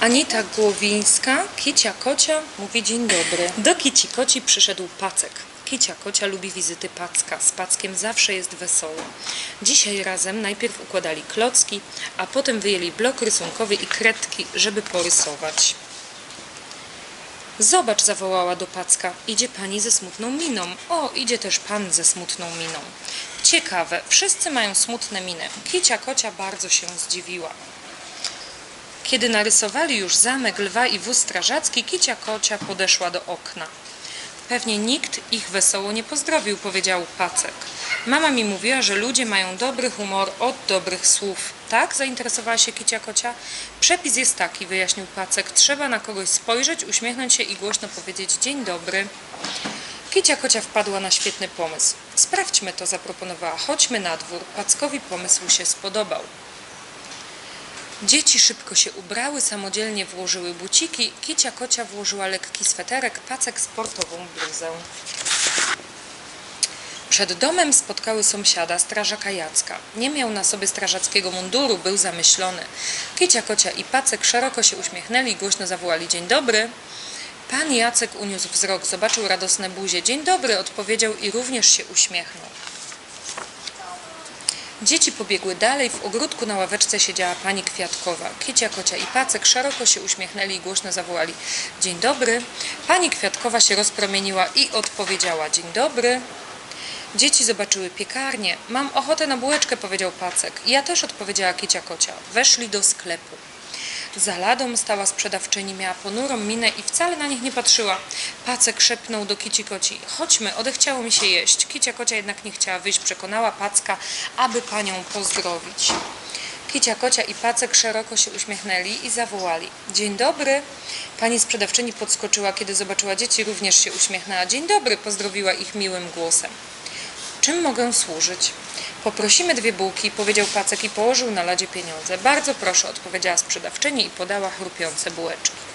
Anita Głowińska, Kicia Kocia, mówi dzień dobry. Do Kici Koci przyszedł Pacek. Kicia Kocia lubi wizyty Packa. Z Packiem zawsze jest wesoło. Dzisiaj razem najpierw układali klocki, a potem wyjęli blok rysunkowy i kredki, żeby porysować. Zobacz, zawołała do Packa. Idzie pani ze smutną miną. O, idzie też pan ze smutną miną. Ciekawe, wszyscy mają smutne miny. Kicia Kocia bardzo się zdziwiła. Kiedy narysowali już zamek lwa i wóz strażacki, Kicia Kocia podeszła do okna. Pewnie nikt ich wesoło nie pozdrowił, powiedział Pacek. Mama mi mówiła, że ludzie mają dobry humor od dobrych słów. Tak? Zainteresowała się Kicia Kocia. Przepis jest taki, wyjaśnił Pacek. Trzeba na kogoś spojrzeć, uśmiechnąć się i głośno powiedzieć dzień dobry. Kicia Kocia wpadła na świetny pomysł. Sprawdźmy to, zaproponowała. Chodźmy na dwór. Packowi pomysł się spodobał. Dzieci szybko się ubrały, samodzielnie włożyły buciki, Kicia Kocia włożyła lekki sweterek, Pacek sportową bluzę. Przed domem spotkały sąsiada, strażaka Jacka. Nie miał na sobie strażackiego munduru, był zamyślony. Kicia Kocia i Pacek szeroko się uśmiechnęli głośno zawołali dzień dobry. Pan Jacek uniósł wzrok, zobaczył radosne buzie. Dzień dobry, odpowiedział i również się uśmiechnął. Dzieci pobiegły dalej, w ogródku na ławeczce siedziała pani Kwiatkowa. Kicia, Kocia i Pacek szeroko się uśmiechnęli i głośno zawołali Dzień dobry. Pani Kwiatkowa się rozpromieniła i odpowiedziała Dzień dobry. Dzieci zobaczyły piekarnię. Mam ochotę na bułeczkę, powiedział Pacek. Ja też odpowiedziała Kicia Kocia. Weszli do sklepu. Za ladą stała sprzedawczyni, miała ponurą minę i wcale na nich nie patrzyła. Pacek szepnął do Kici Koci. Chodźmy, odechciało mi się jeść. Kicia Kocia jednak nie chciała wyjść, przekonała Packa, aby panią pozdrowić. Kicia Kocia i Pacek szeroko się uśmiechnęli i zawołali. Dzień dobry. Pani sprzedawczyni podskoczyła, kiedy zobaczyła dzieci, również się uśmiechnęła. Dzień dobry, pozdrowiła ich miłym głosem. Czym mogę służyć? Poprosimy dwie bułki, powiedział Pacek i położył na ladzie pieniądze. Bardzo proszę, odpowiedziała sprzedawczyni i podała chrupiące bułeczki.